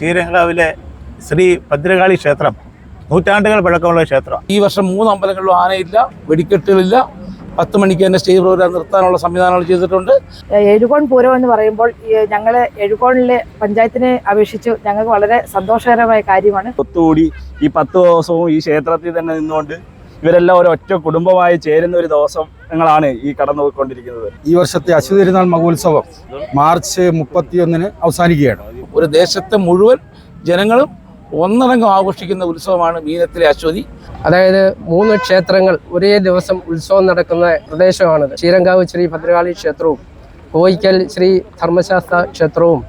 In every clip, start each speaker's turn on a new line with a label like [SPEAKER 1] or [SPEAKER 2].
[SPEAKER 1] ചീരങ്കാവിലെ ശ്രീ ഭദ്രകാളി ക്ഷേത്രം നൂറ്റാണ്ടുകൾ പഴക്കമുള്ള ക്ഷേത്രം.
[SPEAKER 2] ഈ വർഷം മൂന്ന് അമ്പലങ്ങളിലും ആനയില്ല വെടിക്കെട്ടുകളില്ല. പത്ത് മണിക്ക് തന്നെ സ്റ്റേജ് പ്രോഗ്രാം നിർത്താനുള്ള സംവിധാനങ്ങൾ ചെയ്തിട്ടുണ്ട്.
[SPEAKER 3] എഴുകോൺ പൂരം എന്ന് പറയുമ്പോൾ ഞങ്ങൾ എഴുകോണിലെ പഞ്ചായത്തിനെ അപേക്ഷിച്ച് ഞങ്ങൾക്ക് വളരെ സന്തോഷകരമായ കാര്യമാണ്.
[SPEAKER 4] ഒത്തുകൂടി ഈ പത്ത് ദിവസവും ഈ ക്ഷേത്രത്തിൽ തന്നെ നിന്നുകൊണ്ട് ഇവരെല്ലാം ഒരു ഒറ്റ കുടുംബമായി ചേരുന്ന ഒരു ദിവസങ്ങളാണ് ഈ കടന്നു പോയിക്കൊണ്ടിരിക്കുന്നത്
[SPEAKER 5] ഈ വർഷത്തെ അശ്വതിരുന്നാൾ മഹോത്സവം മാർച്ച് മുപ്പത്തിയൊന്നിന് അവസാനിക്കുകയാണ്.
[SPEAKER 2] ഒരു ദേശത്തെ മുഴുവൻ ജനങ്ങളും ഒന്നടങ്കം ആഘോഷിക്കുന്ന ഉത്സവമാണ് മീനത്തിലെ അശ്വതി.
[SPEAKER 6] അതായത് മൂന്ന് ക്ഷേത്രങ്ങൾ ഒരേ ദിവസം ഉത്സവം നടക്കുന്ന പ്രദേശമാണിത്. ശ്രീരങ്കാവ് ശ്രീ ഭദ്രകാളി ക്ഷേത്രവും കോയിക്കൽ ശ്രീ ധർമ്മശാസ്ത്ര ക്ഷേത്രവും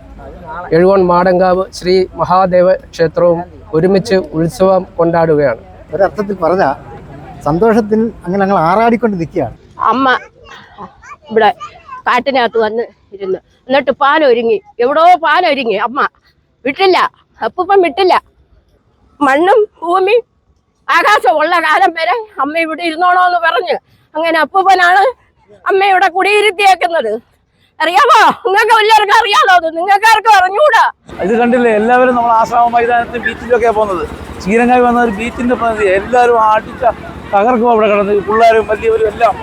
[SPEAKER 6] എഴുകോൺ മാടങ്കാവ് ശ്രീ മഹാദേവ ക്ഷേത്രവും ഒരുമിച്ച് ഉത്സവം കൊണ്ടാടുകയാണ്.
[SPEAKER 7] ഒരർത്ഥത്തിൽ പറഞ്ഞ സന്തോഷത്തിൽ അങ്ങനെ ഞങ്ങൾ ആറാടിക്കൊണ്ട് നിൽക്കുകയാണ്.
[SPEAKER 8] അമ്മ ഇവിടെ കാട്ടിനകത്ത് വന്ന് ഇരുന്ന്. എന്നിട്ട് പാലൊരുങ്ങി. എവിടോ പാലൊരുങ്ങി. അമ്മ വിട്ടില്ല. അപ്പൂപ്പൻ വിട്ടില്ല. മണ്ണും ഭൂമിയും ആകാശം ഉള്ള കാലം വരെ അമ്മ ഇവിടെ ഇരുന്നോണോ എന്ന് പറഞ്ഞ് അങ്ങനെ അപ്പൂപ്പനാണ് അമ്മ ഇവിടെ കുടിയിരുത്തിയേക്കുന്നത്. അറിയാമോ? നിങ്ങൾക്ക് എല്ലാവർക്കും അറിയാലോ അത്. നിങ്ങൾക്ക് ആർക്കും
[SPEAKER 2] ഇത് കണ്ടില്ലേ? എല്ലാവരും നമ്മൾ ആശ്രമ മൈതാനത്ത് ബീച്ചിലൊക്കെയാണ് പോകുന്നത്. ചീരങ്ങായി വന്ന ഒരു ബീച്ചിന്റെ പ്രതിനിധി. എല്ലാവരും ആട്ടിച്ച തകർക്കും അവിടെ കിടന്ന്. പിള്ളേരും വലിയവരും എല്ലാം.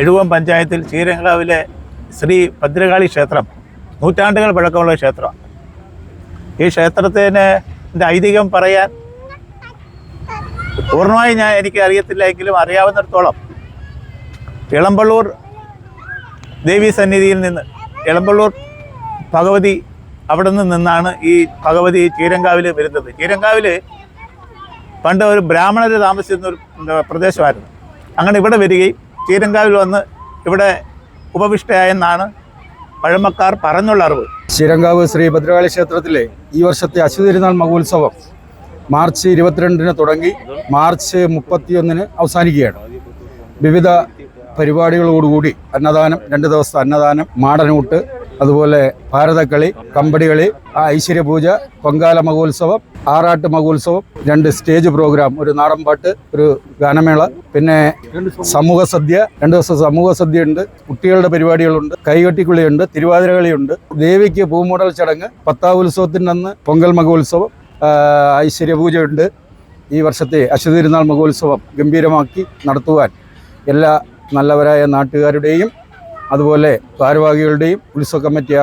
[SPEAKER 1] എഴുവം പഞ്ചായത്തിൽ ശ്രീരംഗാവിലെ ശ്രീ ഭദ്രകാളി ക്ഷേത്രം നൂറ്റാണ്ടുകൾ പഴക്കമുള്ള ക്ഷേത്രമാണ്. ഈ ക്ഷേത്രത്തിന് ഐതിഹ്യം പറയാൻ പൂർണമായി ഞാൻ എനിക്ക് അറിയത്തില്ല എങ്കിലും അറിയാവുന്നിടത്തോളം ഇളമ്പള്ളൂർ ദേവീ സന്നിധിയിൽ നിന്ന് ഇളമ്പള്ളൂർ ഭഗവതി അവിടെ നിന്ന് നിന്നാണ് ഈ ഭഗവതി ചീരങ്കാവിൽ വരുന്നത്. ചീരങ്കാവിൽ പണ്ട് ഒരു ബ്രാഹ്മണർ താമസിച്ചിരുന്ന ഒരു പ്രദേശമായിരുന്നു. അങ്ങനെ ഇവിടെ വരികയും ചീരങ്കാവിൽ വന്ന് ഇവിടെ ഉപവിഷ്ടയായെന്നാണ് പഴമക്കാർ പറഞ്ഞുള്ള അറിവ്.
[SPEAKER 5] ചീരങ്കാവ് ശ്രീ ഭദ്രകാളി ക്ഷേത്രത്തിലെ ഈ വർഷത്തെ അശ്വതിരുന്നാൾ മഹോത്സവം മാർച്ച് ഇരുപത്തിരണ്ടിന് തുടങ്ങി മാർച്ച് മുപ്പത്തിയൊന്നിന് അവസാനിക്കുകയാണ്. വിവിധ പരിപാടികളോടുകൂടി അന്നദാനം രണ്ട് ദിവസത്തെ അന്നദാനം മാടനൂട്ട് അതുപോലെ ഭാരതക്കളി കമ്പടികളി ആ ഐശ്വര്യപൂജ പൊങ്കാല മഹോത്സവം ആറാട്ട് മഹോത്സവം രണ്ട് സ്റ്റേജ് പ്രോഗ്രാം ഒരു നാടൻപാട്ട് ഒരു ഗാനമേള പിന്നെ സമൂഹ സദ്യ രണ്ട് ദിവസം സമൂഹ സദ്യ ഉണ്ട് കുട്ടികളുടെ പരിപാടികളുണ്ട് കൈകൊട്ടിക്കുള്ളിയുണ്ട് തിരുവാതിരകളിയുണ്ട് ദേവിക്ക് പൂമൂടൽ ചടങ്ങ് പത്താം ഉത്സവത്തിന്റെ അന്ന് പൊങ്കൽ മഹോത്സവം ഐശ്വര്യപൂജയുണ്ട് ഈ വർഷത്തെ അശ്വതിരുന്നാൾ മഹോത്സവം ഗംഭീരമാക്കി നടത്തുവാൻ എല്ലാ നല്ലവരായ നാട്ടുകാരുടെയും അതുപോലെ ഭാരവാഹികളുടെയും ഉത്സവ കമ്മിറ്റി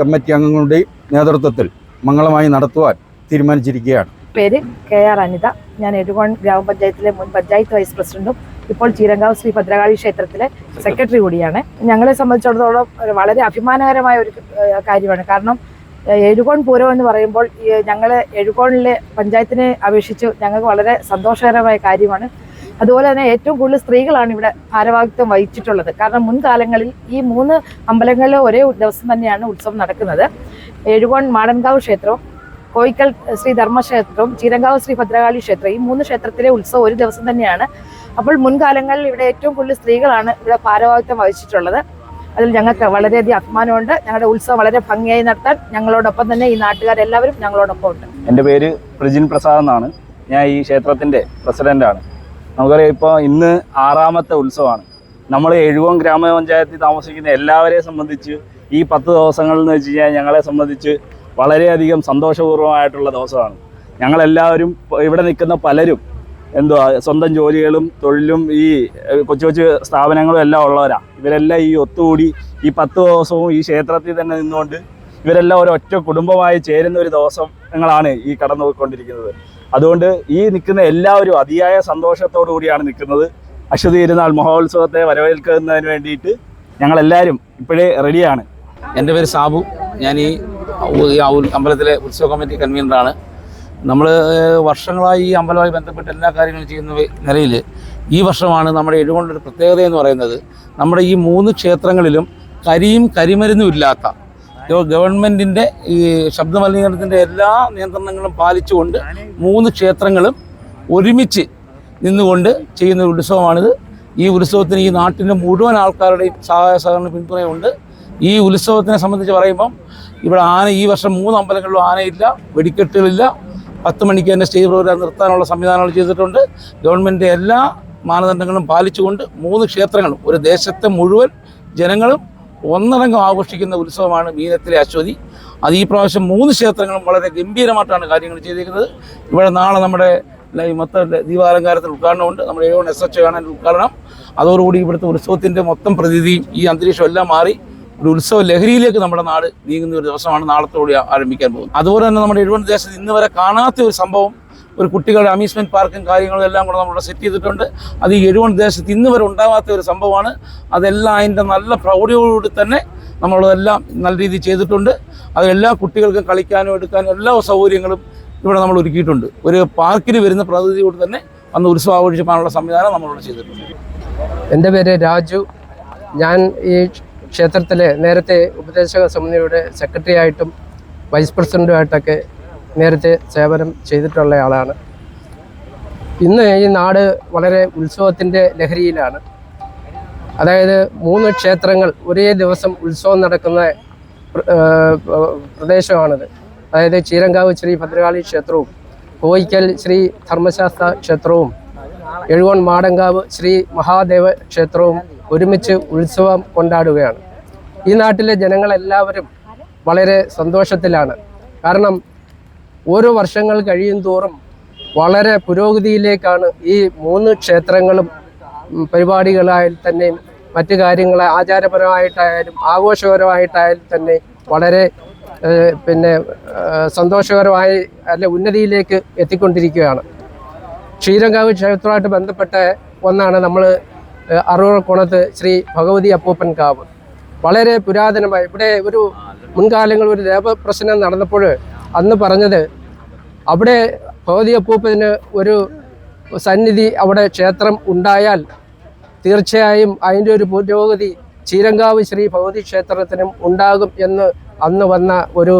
[SPEAKER 5] കമ്മിറ്റി അംഗങ്ങളുടെയും നേതൃത്വത്തിൽ മംഗളമായി നടത്തുവാൻ തീരുമാനിച്ചിരിക്കുകയാണ്.
[SPEAKER 3] പേര് കെ ആർ അനിത. ഞാൻ എഴുകോൺ ഗ്രാമപഞ്ചായത്തിലെ മുൻ പഞ്ചായത്ത് വൈസ് പ്രസിഡന്റും ഇപ്പോൾ ചീരങ്കാവ് ശ്രീ ഭദ്രകാളി ക്ഷേത്രത്തിലെ സെക്രട്ടറി കൂടിയാണ്. ഞങ്ങളെ സംബന്ധിച്ചിടത്തോളം വളരെ അഭിമാനകരമായ ഒരു കാര്യമാണ്. കാരണം എഴുകോൺ പൂരം എന്ന് പറയുമ്പോൾ ഞങ്ങൾ എഴുകോണിലെ പഞ്ചായത്തിനെ അപേക്ഷിച്ച് ഞങ്ങൾക്ക് വളരെ സന്തോഷകരമായ കാര്യമാണ്. അതുപോലെ തന്നെ ഏറ്റവും കൂടുതൽ സ്ത്രീകളാണ് ഇവിടെ ഭാരവാഹിത്വം വഹിച്ചിട്ടുള്ളത്. കാരണം മുൻകാലങ്ങളിൽ ഈ മൂന്ന് അമ്പലങ്ങളിൽ ഒരേ ദിവസം തന്നെയാണ് ഉത്സവം നടക്കുന്നത്. എഴുകോൺ മാടൻകാവ് ക്ഷേത്രവും കോയിക്കൽ ശ്രീ ധർമ്മക്ഷേത്രവും ചീരങ്കാവ് ശ്രീ ഭദ്രകാളി ക്ഷേത്രം ഈ മൂന്ന് ക്ഷേത്രത്തിലെ ഉത്സവം ഒരു ദിവസം തന്നെയാണ്. അപ്പോൾ മുൻകാലങ്ങളിൽ ഇവിടെ ഏറ്റവും കൂടുതൽ സ്ത്രീകളാണ് ഇവിടെ ഭാരവാഹിത്വം വഹിച്ചിട്ടുള്ളത്. അതിൽ ഞങ്ങൾക്ക് വളരെയധികം അഭിമാനമുണ്ട്. ഞങ്ങളുടെ ഉത്സവം വളരെ ഭംഗിയായി നടത്താൻ ഞങ്ങളോടൊപ്പം തന്നെ ഈ നാട്ടുകാരെല്ലാവരും ഞങ്ങളോടൊപ്പം ഉണ്ട്
[SPEAKER 4] എന്റെ പേര് പ്രജിൻ പ്രസാദ് എന്നാണ്. ഞാൻ ഈ ക്ഷേത്രത്തിന്റെ പ്രസിഡന്റാണ്. നമുക്കറിയാം ഇപ്പോൾ ഇന്ന് ആറാമത്തെ ഉത്സവമാണ്. നമ്മൾ എഴുവം ഗ്രാമപഞ്ചായത്തിൽ താമസിക്കുന്ന എല്ലാവരെയും സംബന്ധിച്ച് ഈ പത്ത് ദിവസങ്ങൾ എന്ന് വെച്ച് കഴിഞ്ഞാൽ ഞങ്ങളെ സംബന്ധിച്ച് വളരെയധികം സന്തോഷപൂർവമായിട്ടുള്ള ദിവസമാണ്. ഞങ്ങളെല്ലാവരും ഇവിടെ നിൽക്കുന്ന പലരും എന്തുവാ സ്വന്തം ജോലികളും തൊഴിലും ഈ കൊച്ചു കൊച്ചു സ്ഥാപനങ്ങളും എല്ലാം ഉള്ളവരാണ് ഇവരെല്ലാം ഈ ഒത്തുകൂടി ഈ പത്ത് ദിവസവും ഈ ക്ഷേത്രത്തിൽ തന്നെ നിന്നുകൊണ്ട് ഇവരെല്ലാം ഒരൊറ്റ കുടുംബമായി ചേരുന്ന ഒരു ദിവസങ്ങളാണ് ഈ കടന്നു പോയിക്കൊണ്ടിരിക്കുന്നത് അതുകൊണ്ട് ഈ നിൽക്കുന്ന എല്ലാവരും അതിയായ സന്തോഷത്തോടു കൂടിയാണ് നിൽക്കുന്നത്. അശ്വതി ഇരുന്നാൾ മഹോത്സവത്തെ വരവേൽക്കുന്നതിന് വേണ്ടിയിട്ട് ഞങ്ങളെല്ലാവരും ഇപ്പോഴേ റെഡിയാണ്.
[SPEAKER 2] എന്റെ പേര് സാബു. ഞാൻ ഈ അമ്പലത്തിലെ ഉത്സവ കമ്മിറ്റി കൺവീനറാണ്. നമ്മൾ വർഷങ്ങളായി ഈ അമ്പലവുമായി ബന്ധപ്പെട്ട് എല്ലാ കാര്യങ്ങളും ചെയ്യുന്ന നിലയിൽ ഈ വർഷമാണ് നമ്മുടെ എഴുകൊണ്ടൊരു പ്രത്യേകത എന്ന് പറയുന്നത്. നമ്മുടെ ഈ മൂന്ന് ക്ഷേത്രങ്ങളിലും കരിയും കരിമരുന്നും ഇല്ലാത്ത ഗവൺമെന്റിന്റെ ഈ ശബ്ദ മലിനീകരണത്തിന്റെ എല്ലാ നിയന്ത്രണങ്ങളും പാലിച്ചുകൊണ്ട് മൂന്ന് ക്ഷേത്രങ്ങളും ഒരുമിച്ച് നിന്നുകൊണ്ട് ചെയ്യുന്ന ഒരു ഉത്സവമാണിത്. ഈ ഉത്സവത്തിന് ഈ നാട്ടിലെ മുഴുവൻ ആൾക്കാരുടെയും സഹായ സഹകരണ പിന്തുണയുണ്ട്. ഈ ഉത്സവത്തിനെ സംബന്ധിച്ച് പറയുമ്പം ഇവിടെ ആന ഈ വർഷം മൂന്ന് അമ്പലങ്ങളിലും ആനയില്ല വെടിക്കെട്ടുകളില്ല. പത്ത് മണിക്ക് തന്നെ സ്റ്റേജ് പ്രോഗ്രാം നിർത്താനുള്ള സംവിധാനങ്ങൾ ചെയ്തിട്ടുണ്ട്. ഗവൺമെന്റ് എല്ലാ മാനദണ്ഡങ്ങളും പാലിച്ചുകൊണ്ട് മൂന്ന് ക്ഷേത്രങ്ങളും ഒരു ദേശത്തെ മുഴുവൻ ജനങ്ങളും ഒന്നടങ്കം ആഘോഷിക്കുന്ന ഉത്സവമാണ് മീനത്തിലെ അശ്വതി. അത് ഈ പ്രാവശ്യം മൂന്ന് ക്ഷേത്രങ്ങളും വളരെ ഗംഭീരമായിട്ടാണ് കാര്യങ്ങൾ ചെയ്തിരിക്കുന്നത്. ഇവിടെ നാളെ നമ്മുടെ മൊത്തം ദീപാലങ്കാരത്തിൽ ഉദ്ഘാടനമുണ്ട് നമ്മുടെ ഏഴോൺ എസ് എച്ച് കാണാൻ ഉദ്ഘാടനം. അതോടുകൂടി ഇവിടുത്തെ ഉത്സവത്തിന്റെ മൊത്തം പ്രതിനിധിയും ഈ അന്തരീക്ഷം എല്ലാം മാറി. ഒരു ഉത്സവ ലഹരിയിലേക്ക് നമ്മുടെ നാട് നീങ്ങുന്ന ഒരു ദിവസമാണ് നാളത്തോടെ ആരംഭിക്കാൻ പോകുന്നത്. അതുപോലെ തന്നെ നമ്മുടെ എഴുപത് ദേശത്ത് ഇന്ന് വരെ കാണാത്ത ഒരു സംഭവം ഒരു കുട്ടികളുടെ അമ്യൂസ്മെന്റ് പാർക്കും കാര്യങ്ങളും എല്ലാം കൂടെ നമ്മൾ സെറ്റ് ചെയ്തിട്ടുണ്ട്. അത് ഈ എഴുപത് ദേശത്ത് ഇന്ന് വരെ ഉണ്ടാകാത്ത ഒരു സംഭവമാണ്. അതെല്ലാം അതിന്റെ നല്ല പ്രൗഢിയോടുകൂടി തന്നെ നമ്മളതെല്ലാം നല്ല രീതിയിൽ ചെയ്തിട്ടുണ്ട്. അത് എല്ലാ കുട്ടികൾക്കും കളിക്കാനും എടുക്കാനും എല്ലാ സൗകര്യങ്ങളും ഇവിടെ നമ്മൾ ഒരുക്കിയിട്ടുണ്ട്. ഒരു പാർക്കിന് വരുന്ന പ്രതിനിധിയോട് തന്നെ അന്ന് ഉത്സവം ആഘോഷിക്കാനുള്ള സംവിധാനം നമ്മളിവിടെ ചെയ്തിട്ടുണ്ട്.
[SPEAKER 6] എന്റെ പേര് രാജു. ഞാൻ ഈ ക്ഷേത്രത്തിലെ നേരത്തെ ഉപദേശക സമിതിയുടെ സെക്രട്ടറി ആയിട്ടും വൈസ് പ്രസിഡന്റുമായിട്ടൊക്കെ നേരത്തെ സേവനം ചെയ്തിട്ടുള്ള ആളാണ്. ഇന്ന് ഈ നാട് വളരെ ഉത്സവത്തിന്റെ ലഹരിയിലാണ്. അതായത് മൂന്ന് ക്ഷേത്രങ്ങൾ ഒരേ ദിവസം ഉത്സവം നടക്കുന്ന പ്ര- പ്രദേശമാണിത്. അതായത് ചീരങ്കാവ് ശ്രീ ഭദ്രകാളി ക്ഷേത്രവും കോയിക്കൽ ശ്രീ ധർമ്മശാസ്ത്ര ക്ഷേത്രവും എഴുവൺ മാടങ്കാവ് ശ്രീ മഹാദേവ ക്ഷേത്രവും ഒരുമിച്ച് ഉത്സവം കൊണ്ടാടുകയാണ്. ഈ നാട്ടിലെ ജനങ്ങളെല്ലാവരും വളരെ സന്തോഷത്തിലാണ്. കാരണം ഓരോ വർഷങ്ങൾ കഴിയും തോറും വളരെ പുരോഗതിയിലേക്കാണ് ഈ മൂന്ന് ക്ഷേത്രങ്ങളും പരിപാടികളായി പരിപാടികളായാൽ തന്നെയും മറ്റു കാര്യങ്ങളെ ആചാരപരമായിട്ടായാലും ആഘോഷപരമായിട്ടായാലും തന്നെ വളരെ പിന്നെ സന്തോഷകരമായി അല്ലെ ഉന്നതിയിലേക്ക് എത്തിക്കൊണ്ടിരിക്കുകയാണ്. ക്ഷീരങ്കാവ് ക്ഷേത്രമായിട്ട് ബന്ധപ്പെട്ട ഒന്നാണ് നമ്മൾ അറുപക്കുണത്ത് ശ്രീ ഭഗവതി അപ്പൂപ്പൻ കാവ്. വളരെ പുരാതനമായി. ഇവിടെ ഒരു മുൻകാലങ്ങളിൽ ഒരു ദേവപ്രശ്നം നടന്നപ്പോൾ അന്ന് പറഞ്ഞത് അവിടെ ഭഗവതി ഒരു സന്നിധി അവിടെ ക്ഷേത്രം ഉണ്ടായാൽ തീർച്ചയായും അതിന്റെ ഒരു പുരോഗതി ചീരങ്കാവ് ശ്രീ ഭഗവതി ക്ഷേത്രത്തിനും ഉണ്ടാകും എന്ന് അന്ന് വന്ന ഒരു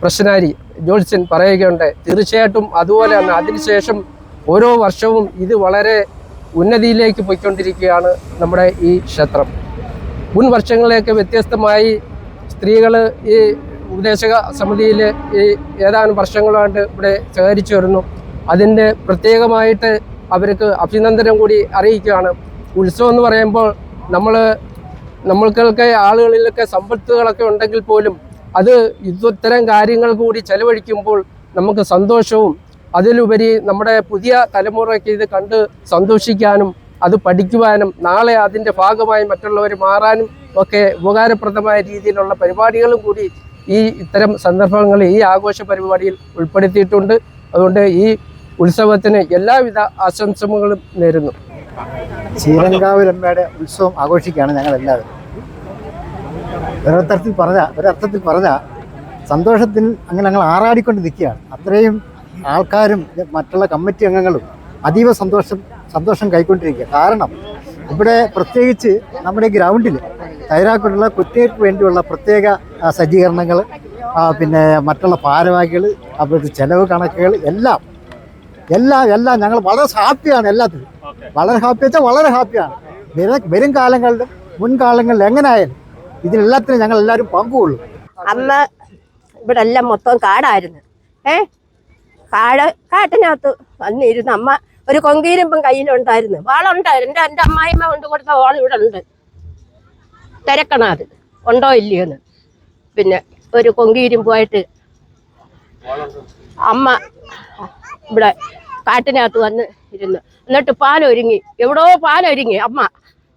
[SPEAKER 6] പ്രശ്നാരി ജോത്സ്യൻ പറയുകയുണ്ട്. തീർച്ചയായിട്ടും അതുപോലെ തന്നെ അതിനുശേഷം ഓരോ വർഷവും ഇത് വളരെ ഉന്നതിയിലേക്ക് പോയിക്കൊണ്ടിരിക്കുകയാണ് നമ്മുടെ ഈ ക്ഷേത്രം. മുൻ വർഷങ്ങളിലേക്ക് വ്യത്യസ്തമായി സ്ത്രീകൾ ഈ ഉപദേശക സമിതിയിൽ ഈ ഏതാനും വർഷങ്ങളായിട്ട് ഇവിടെ സഹകരിച്ചു വരുന്നു. അതിന്റെ പ്രത്യേകമായിട്ട് അവർക്ക് അഭിനന്ദനം കൂടി അറിയിക്കുകയാണ്. ഉത്സവം എന്ന് പറയുമ്പോൾ നമ്മൾ നമ്മൾക്കൊക്കെ ആളുകളിലൊക്കെ സമ്പത്തുകളൊക്കെ ഉണ്ടെങ്കിൽ പോലും അത് ഇത്തരം കാര്യങ്ങൾ കൂടി ചെലവഴിക്കുമ്പോൾ നമുക്ക് സന്തോഷവും അതിലുപരി നമ്മുടെ പുതിയ തലമുറയ്ക്ക് ഇത് കണ്ട് സന്തോഷിക്കാനും അത് പഠിക്കുവാനും നാളെ അതിന്റെ ഭാഗമായി മറ്റുള്ളവർ മാറാനും ഒക്കെ ഉപകാരപ്രദമായ രീതിയിലുള്ള പരിപാടികളും കൂടി ഈ ഇത്തരം സന്ദർഭങ്ങൾ ഈ ആഘോഷ പരിപാടിയിൽ ഉൾപ്പെടുത്തിയിട്ടുണ്ട്. അതുകൊണ്ട് ഈ ഉത്സവത്തിന് എല്ലാവിധ ആശംസകളും നേരുന്നു.
[SPEAKER 7] ചീരങ്കാവിലമ്മയുടെ ഉത്സവം ആഘോഷിക്കുകയാണ് ഞങ്ങൾ എല്ലാവരും ഒരർത്ഥത്തിൽ പറഞ്ഞ ഒരർത്ഥത്തിൽ പറഞ്ഞ സന്തോഷത്തിൽ അങ്ങനെ ഞങ്ങൾ ആറാടിക്കൊണ്ട് നിൽക്കുകയാണ്. അത്രയും ആൾക്കാരും മറ്റുള്ള കമ്മിറ്റി അംഗങ്ങളും അതീവ സന്തോഷം സന്തോഷം കൈക്കൊണ്ടിരിക്കുക കാരണം ഇവിടെ പ്രത്യേകിച്ച് നമ്മുടെ ഗ്രൗണ്ടിൽ തയ്യാറാക്കിയിട്ടുള്ള കുത്തിവയ്പ്പ് വേണ്ടിയുള്ള പ്രത്യേക സജ്ജീകരണങ്ങൾ പിന്നെ മറ്റുള്ള ഭാരവാഹികൾ അവരുടെ ചെലവ് കണക്കുകൾ എല്ലാം എല്ലാം എല്ലാം ഞങ്ങൾ വളരെ ഹാപ്പിയാണ് എല്ലാത്തിനും വളരെ ഹാപ്പി വെച്ചാൽ വളരെ ഹാപ്പിയാണ്. വരും വരും കാലങ്ങളിലും മുൻകാലങ്ങളിൽ എങ്ങനെയായാലും ഇതിലെല്ലാത്തിനും ഞങ്ങൾ എല്ലാവരും പങ്കുകൊള്ളും.
[SPEAKER 8] അന്ന് ഇവിടെ എല്ലാം മൊത്തം കാടായിരുന്നു. ഏ? കാട് കാട്ടിനകത്ത് വന്നിരുന്നു. അമ്മ ഒരു കൊങ്കീരുമ്പം കയ്യിലുണ്ടായിരുന്നു. വാളുണ്ടായിരുന്നു. എന്റെ എന്റെ അമ്മായിമ്മ കൊണ്ട് കൊടുത്ത വാൾ ഇവിടെ ഉണ്ട് തിരക്കണം അത് ഉണ്ടോ ഇല്ലയോന്ന്. പിന്നെ ഒരു കൊങ്കീരുമ്പുമായിട്ട് അമ്മ ഇവിടെ കാട്ടിനകത്ത് വന്ന് ഇരുന്ന് എന്നിട്ട് പാലൊരുങ്ങി. എവിടോ പാലൊരുങ്ങി. അമ്മ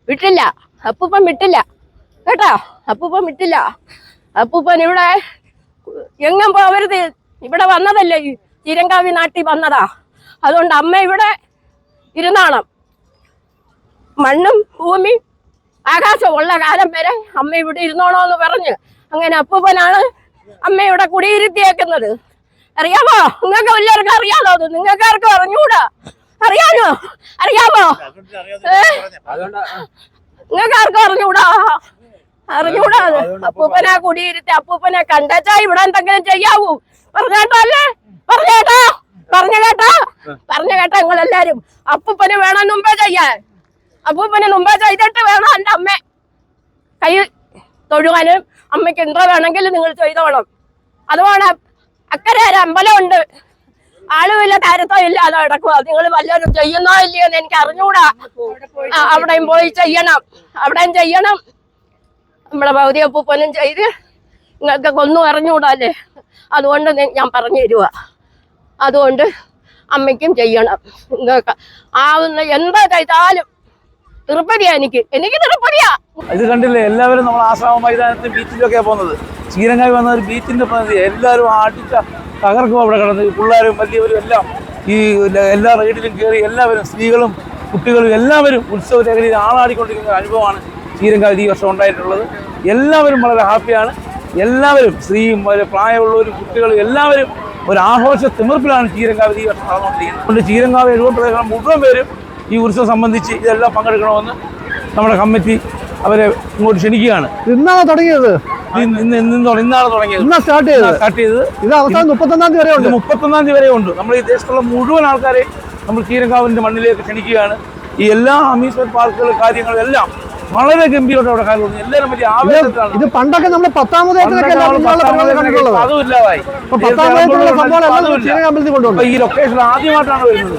[SPEAKER 8] വിട്ടില്ല. അപ്പൂപ്പൻ വിട്ടില്ല. കേട്ടോ? അപ്പൂപ്പൻ വിട്ടില്ല. അപ്പൂപ്പൻ ഇവിടെ എങ്ങും പോവരുത്. ഇവിടെ വന്നതല്ലേ ചിരങ്കാവി നാട്ടിൽ വന്നതാ. അതുകൊണ്ട് അമ്മ ഇവിടെ ഇരുന്നാണം. മണ്ണും ഭൂമിയും ആകാശം ഉള്ള കാലം വരെ അമ്മ ഇവിടെ ഇരുന്നോണോ എന്ന് പറഞ്ഞ് അങ്ങനെ അപ്പൂപ്പനാണ് അമ്മ ഇവിടെ കുടിയിരുത്തിയേക്കുന്നത്. അറിയാമോ? നിങ്ങൾക്ക് എല്ലാവർക്കും അറിയാലോ അത്? നിങ്ങൾക്ക് ആർക്കും അറിഞ്ഞൂടാ. അറിയാനോ? അറിയാമോ? നിങ്ങൾക്ക് ആർക്കും അറിഞ്ഞൂടാ. അറിഞ്ഞൂടാ അത്. അപ്പൂപ്പനെ കുടിയിരുത്തി അപ്പൂപ്പനെ കണ്ടച്ചാ ഇവിടെ എന്തെങ്കിലും ചെയ്യാവൂ. പറഞ്ഞേട്ടോ അല്ലേ? പറഞ്ഞേട്ടോ പറഞ്ഞു കേട്ടോ? പറഞ്ഞു കേട്ടോ നിങ്ങളെല്ലാരും. അപ്പൂപ്പന് വേണം മുമ്പേ ചെയ്യാൻ. അപ്പൂപ്പന് മുമ്പേ ചെയ്തിട്ട് വേണം എന്റെ അമ്മ. കൈ തൊഴുവാനും അമ്മയ്ക്ക് എന്തോ വേണമെങ്കിലും നിങ്ങൾ ചെയ്തോണം. അതുപോലെ അക്കരെ ഒരു അമ്പലമുണ്ട്. ആളുമില്ല താരത്തോ ഇല്ല അത് കിടക്കുക നിങ്ങൾ വല്ലവരും ചെയ്യുന്നോ ഇല്ലയോ എനിക്ക് അറിഞ്ഞൂടാ. അവിടെയും പോയി ചെയ്യണം. അവിടെയും ചെയ്യണം. നമ്മുടെ ഭൗതിക പൂപ്പനും ചെയ്ത് നിങ്ങൾക്ക് കൊന്നും അറിഞ്ഞൂടാ അല്ലേ? അതുകൊണ്ട് ഞാൻ പറഞ്ഞു തരുക അതുകൊണ്ട് അമ്മയ്ക്കും ചെയ്യണം. ആവുന്ന എന്താ ചെയ്താലും തൃപ്പതിയാ എനിക്ക്. എനിക്ക് തൃപ്പതിയാ
[SPEAKER 2] ഇത് കണ്ടില്ലേ? എല്ലാവരും നമ്മൾ ആശ്രമ മൈതാനത്ത് ബീച്ചിലൊക്കെ പോകുന്നത്. ചീരങ്ങായി വന്ന ഒരു ബീച്ചിന്റെ പദ്ധതി എല്ലാവരും ആട്ടിച്ച തകർക്കും അവിടെ കിടന്ന്. പിള്ളേരും വലിയവരും എല്ലാം ഈ എല്ലാ റൈഡിലും കയറി എല്ലാവരും സ്ത്രീകളും കുട്ടികളും എല്ലാവരും ഉത്സവ ലഹരിയിൽ ആളാടിക്കൊണ്ടിരിക്കുന്ന അനുഭവമാണ് ചീരങ്കാവിൽ ഈ വർഷം ഉണ്ടായിട്ടുള്ളത്. എല്ലാവരും വളരെ ഹാപ്പിയാണ്. എല്ലാവരും സ്ത്രീയും പ്രായമുള്ളവരും കുട്ടികളും എല്ലാവരും ഒരു ആഘോഷ തിമിർപ്പിലാണ് ചീരങ്കാവിൽ ഈ വർഷം നടന്നുകൊണ്ടിരിക്കുന്നത്. അതുകൊണ്ട് ചീരങ്കാവ് എഴുപത് മുഴുവൻ പേരും ഈ ഉത്സവം സംബന്ധിച്ച് ഇതെല്ലാം പങ്കെടുക്കണമെന്ന് നമ്മുടെ കമ്മിറ്റി അവരെ ഇങ്ങോട്ട് ക്ഷണിക്കുകയാണ്.
[SPEAKER 9] ഇന്നാണ് തുടങ്ങിയത്?
[SPEAKER 2] ഇന്ന് ഇന്ന് ഇന്ന് തുട- ഇന്നാണ് തുടങ്ങിയത്.
[SPEAKER 9] ഇന്നാ സ്റ്റാർട്ട് ചെയ്തത്?
[SPEAKER 2] സ്റ്റാർട്ട് ചെയ്തത്.
[SPEAKER 9] ഇത് അവസാനം മുപ്പത്തൊന്നാം തീയതി വരെ ഉണ്ട്.
[SPEAKER 2] മുപ്പത്തൊന്നാം തീയതി വരെ ഉണ്ട്. നമ്മൾ ഈ ദേശത്തുള്ള മുഴുവൻ ആൾക്കാരെ നമ്മൾ കീരങ്കാവിന്റെ മണ്ണിലേക്ക് ക്ഷണിക്കുകയാണ്. ഈ എല്ലാ അമ്യൂസ്മെന്റ് പാർക്കുകളും കാര്യങ്ങളും എല്ലാം വളരെ ഗംഭീരമായിട്ട് അവിടെ കാര്യം എല്ലാവരും വലിയ ആവേശത്തിലാണ്.
[SPEAKER 9] ഇത് പണ്ടൊക്കെ നമ്മൾ
[SPEAKER 2] പത്താമത്
[SPEAKER 9] കണ്ടിട്ടുള്ളത്
[SPEAKER 2] അതും ഇല്ലാതായി
[SPEAKER 9] ഇപ്പൊ പത്താമതേറ്റിലുള്ള സംഭവം
[SPEAKER 2] അതുമില്ല.
[SPEAKER 9] ചീരകമ്പലത്തിൽ
[SPEAKER 2] ഈ ലൊക്കേഷൻ ആദ്യമായിട്ടാണ് വരുന്നത്.